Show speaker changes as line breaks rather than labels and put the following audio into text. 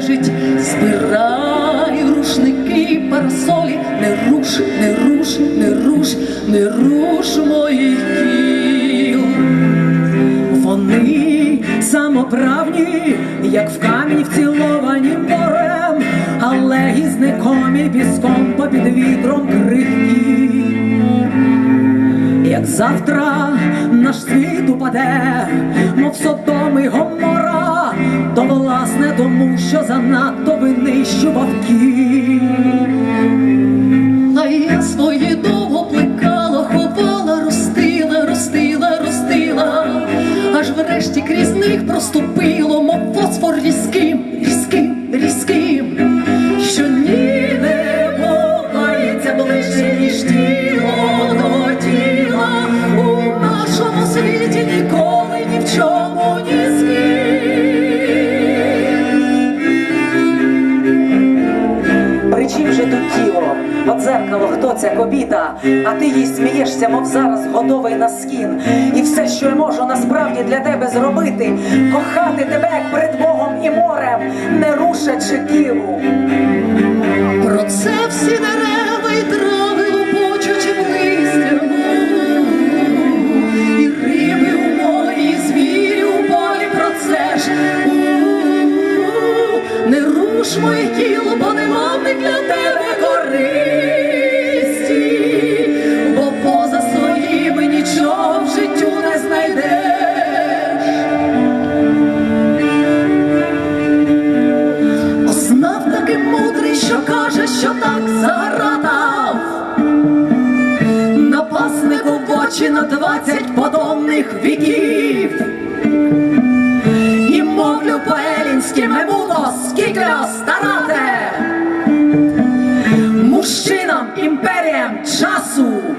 Жить, збирай рушники, парасолі, не руш, не руш, не руш, не руш моїх кіл. Вони самоправні, як в камінь вціловані морем, але і знакомі піском попід вітром крихкі. Як завтра наш світ упаде, мов Содом і Гомора, то власне тому, що занадто винищував кіт. А я свої довго плекала, ховала, ростила, ростила, ростила, аж врешті крізь них проступило, мов фосфор різким, різким, різким, що ні не богається ближче, ніж тіло
дзеркало, хто ця кобіта? А ти їй смієшся, мов зараз готовий на скін. І все, що я можу насправді для тебе зробити, кохати тебе як перед Богом і морем, не рушачи кілу.
Про це всі дерева і трави лопочуть в листям. І риби у морі, і звірі у полі про це ж. Не руш тіло, бо нема ми для тебе користі, На двадцять подобних віків, і мовлю по елінськими буду скільки старати мужчинам імперіям часу.